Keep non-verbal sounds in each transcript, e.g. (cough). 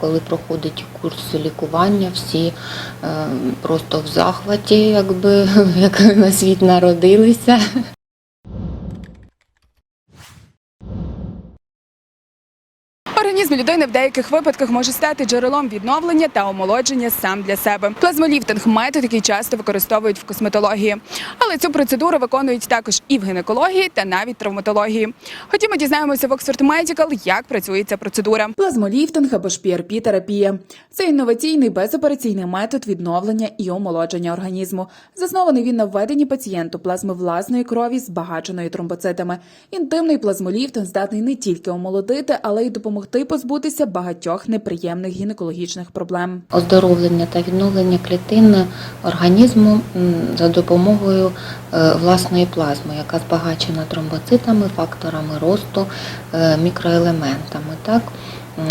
Коли проходить курс лікування, всі е, просто в захваті, якби (laughs) як на світ народилися. Організм людини в деяких випадках може стати джерелом відновлення та омолодження сам для себе. Плазмоліфтинг метод, який часто використовують в косметології. Але цю процедуру виконують також і в гінекології та навіть травматології. Ходімо дізнаємося в Oxford Medical, як працює ця процедура. Плазмоліфтинг або ж PRP терапія це інноваційний безопераційний метод відновлення і омолодження організму. Заснований він на введенні пацієнту плазми власної крові, збагаченої тромбоцитами. Інтимний плазмоліфтинг здатний не тільки омолодити, але й допомогти позбутися багатьох неприємних гінекологічних проблем. Оздоровлення та відновлення клітин організму за допомогою е, власної плазми, яка збагачена тромбоцитами, факторами росту, е, мікроелементами. Так?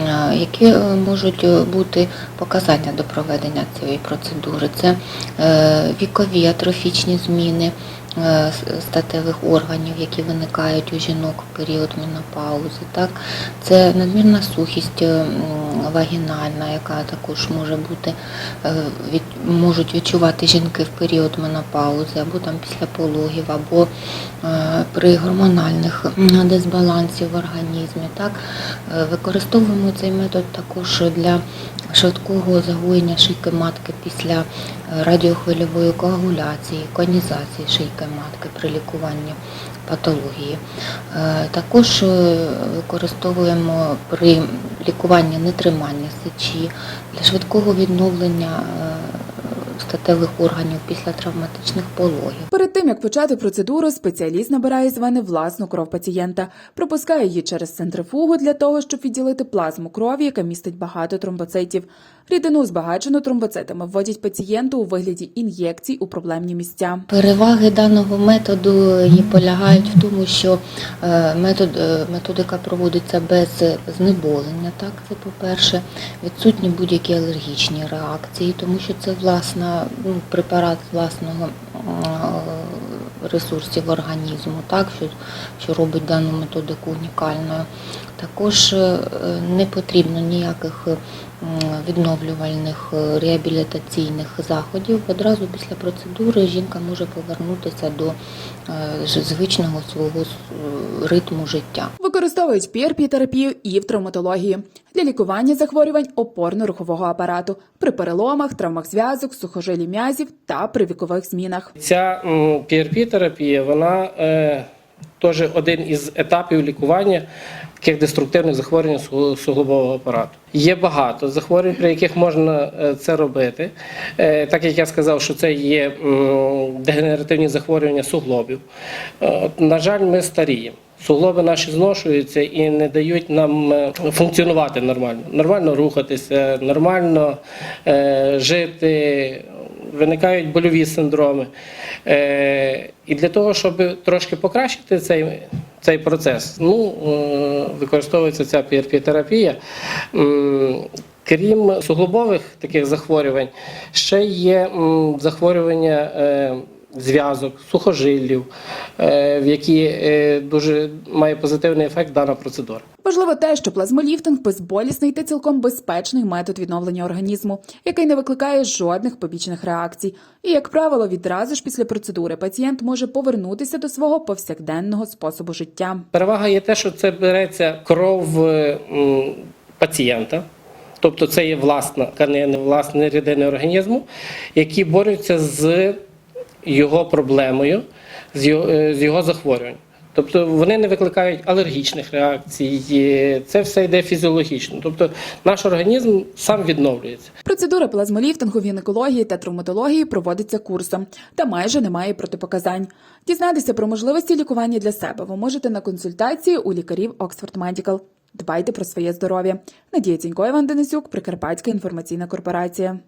Е, Які можуть бути показання до проведення цієї процедури? Це вікові атрофічні зміни статевих органів, які виникають у жінок в період менопаузи. Так? Це надмірна сухість е, вагінальна, яка також може бути, е, можуть відчувати жінки в період менопаузи, або там після пологів, або е, при гормональних дисбалансів в організмі. Так? Е, Використовуємо цей метод також для швидкого загоєння шийки матки після е, радіохвильової коагуляції, конізації шийки матки при лікуванні патології. Е, Також е, використовуємо при лікуванні нетримання сечі для швидкого відновлення е, статевих органів після травматичних пологів. Перед тим як почати процедуру, спеціаліст набирає з вени власну кров пацієнта, пропускає її через центрифугу для того, щоб відділити плазму крові, яка містить багато тромбоцитів. Рідину збагачену тромбоцитами вводять пацієнту у вигляді ін'єкцій у проблемні місця. Переваги даного методу і полягають в тому, що е, метод, е, методика проводиться без знеболення, так це по-перше, відсутні будь-які алергічні реакції, тому що це власна ну, препарат власного е, ресурсів організму, так, що, що робить дану методику унікальною. Також е, не потрібно ніяких відновлювальних е, реабілітаційних заходів. Одразу після процедури жінка може повернутися до е, звичного свого ритму життя. Використовують PRP-терапію і в травматології для лікування захворювань опорно-рухового апарату при переломах, травмах зв'язок, сухожилі м'язів та при вікових змінах. Ця PRP-терапія, вона теж один із етапів лікування таких деструктивних захворювань суглобового апарату. Є багато захворювань, при яких можна е, це робити. Е, так як я сказав, що це є дегенеративні захворювання суглобів. Е, на жаль, ми старіємо. Суглоби наші зношуються і не дають нам функціонувати нормально, нормально рухатися, нормально жити, виникають больові синдроми. Е, і для того, щоб трошки покращити цей, цей процес, ну, е, використовується ця PRP-терапія. Крім суглобових таких захворювань, ще є захворювання е, зв'язок, сухожиллів, е, в які е, дуже має позитивний ефект дана процедура. Важливо те, що плазмоліфтинг безболісний та цілком безпечний метод відновлення організму, який не викликає жодних побічних реакцій. І, як правило, відразу ж після процедури пацієнт може повернутися до свого повсякденного способу життя. Перевага є те, що це береться кров е, пацієнта. Тобто це є власна тканина, власні рідини організму, які борються з його проблемою, з його, е, з його захворюванням. Тобто вони не викликають алергічних реакцій, це все йде фізіологічно. Тобто наш організм сам відновлюється. Процедура плазмоліфтингу в гінекології та травматології проводиться курсом та майже немає протипоказань. Дізнатися про можливості лікування для себе ви можете на консультації у лікарів Oxford Medical. Дбайте про своє здоров'я. Надія Цінько, Іван Денисюк, Прикарпатська інформаційна корпорація.